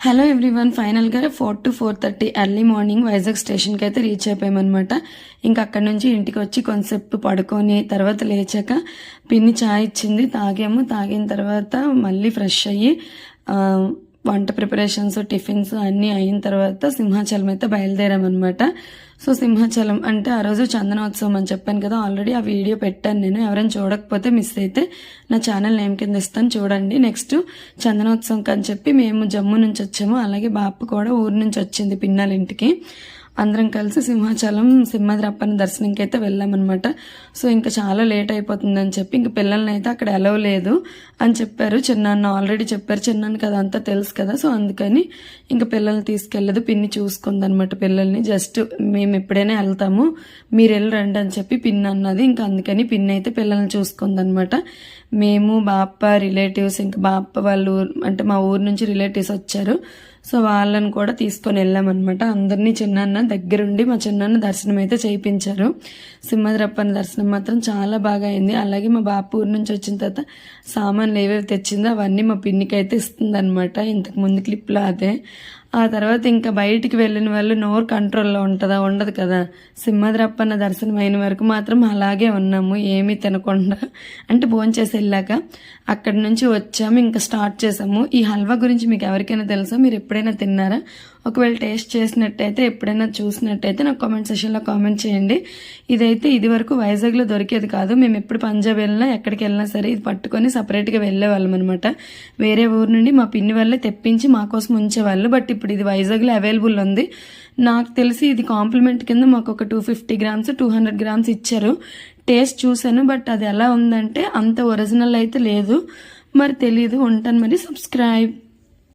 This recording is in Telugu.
హలో ఎవ్రీవన్ ఫైనల్గా four to four thirty early morning Vizag స్టేషన్కి అయితే రీచ్ అయిపోయామన్నమాట. ఇంకా అక్కడ నుంచి ఇంటికి వచ్చి కొంతసేపు పడుకొని తర్వాత లేచాక పిన్ని చాయ్ ఇచ్చింది తాగాము. తాగిన తర్వాత మళ్ళీ ఫ్రెష్ అయ్యి వంట ప్రిపరేషన్స్ టిఫిన్స్ అన్నీ అయిన తర్వాత సింహాచలం అయితే బయలుదేరామన్నమాట. సో సింహాచలం అంటే ఆ రోజు చందనోత్సవం అని చెప్పాను కదా ఆల్రెడీ ఆ వీడియో పెట్టాను నేను. ఎవరైనా చూడకపోతే మిస్ అయితే నా ఛానల్ నేమ్ కింద ఇస్తాను చూడండి. నెక్స్ట్ చందనోత్సవం అని చెప్పి మేము జమ్మూ నుంచి వచ్చాము. అలాగే బాపు కూడా ఊరు నుంచి వచ్చింది పిన్నాలింటికి అందరం కలిసి సింహాచలం సింహద్రప్పని దర్శనంకి అయితే వెళ్ళామన్నమాట. సో ఇంకా చాలా లేట్ అయిపోతుందని చెప్పి ఇంక పిల్లల్ని అయితే అక్కడ ఎలవ్ లేదు అని చెప్పారు. చిన్నాన్న ఆల్రెడీ చెప్పారు. చిన్నాన్న కదా అంతా తెలుసు కదా సో అందుకని ఇంకా పిల్లల్ని తీసుకెళ్ళదు. పిన్ని చూసుకుందనమాట పిల్లల్ని. జస్ట్ మేము ఎప్పుడైనా వెళ్తాము మీరు వెళ్ళరండి అని చెప్పి పిన్ అన్నది. ఇంకా అందుకని పిన్ అయితే పిల్లల్ని చూసుకుందనమాట మేము బాప్ప రిలేటివ్స్ ఇంకా బాప్ప వాళ్ళు ఊరు- అంటే మా ఊరు నుంచి రిలేటివ్స్ వచ్చారు. సో వాళ్ళని కూడా తీసుకొని వెళ్ళామన్నమాట అందరినీ చిన్నాన్న దగ్గరుండి మా చిన్నాన్న దర్శనం అయితే చేయించారు. సింహద్రప్పని దర్శనం మాత్రం చాలా బాగా అయింది. అలాగే మా బాపు ఊరి నుంచి వచ్చిన తర్వాత సామాన్లు ఏవేవి తెచ్చిందో అవన్నీ మా పిన్నికి అయితే ఇస్తుంది అనమాట ఇంతకు ముందు క్లిప్లో అదే. ఆ తర్వాత ఇంకా బయటికి వెళ్ళిన వాళ్ళు నోరు కంట్రోల్లో ఉంటుందా? ఉండదు కదా. సింహద్రప్పన్న దర్శనం అయిన వరకు మాత్రం అలాగే ఉన్నాము. ఏమీ తినకుండా. అంటే భోంచేసి వెళ్ళాక అక్కడి నుంచి వచ్చాము ఇంకా స్టార్ట్ చేసాము. ఈ హల్వా గురించి మీకు ఎవరికైనా తెలుసా? మీరు ఎప్పుడైనా తిన్నారా? ఒకవేళ టేస్ట్ చేసినట్టయితే ఎప్పుడైనా చూసినట్టయితే నాకు కామెంట్ సెషన్లో కామెంట్ చేయండి. ఇదైతే ఇది వరకు వైజాగ్లో దొరికేది కాదు. మేము ఎప్పుడు పంజాబ్ వెళ్ళినా ఎక్కడికి వెళ్ళినా సరే ఇది పట్టుకొని సపరేట్గా వెళ్ళేవాళ్ళం అనమాట వేరే ఊరు నుండి మా పిన్ని వాళ్ళే తెప్పించి మా కోసం ఉంచేవాళ్ళు బట్ ఇప్పుడు ఇది వైజాగ్లో అవైలబుల్ ఉంది. నాకు తెలిసి ఇది కాంప్లిమెంట్ కింద మాకు ఒక two fifty grams two hundred grams ఇచ్చారు. టేస్ట్ చూశాను బట్ అది ఎలా ఉందంటే అంత ఒరిజినల్ అయితే లేదు. మరి తెలియదు ఉంటాను మరి. సబ్స్క్రైబ్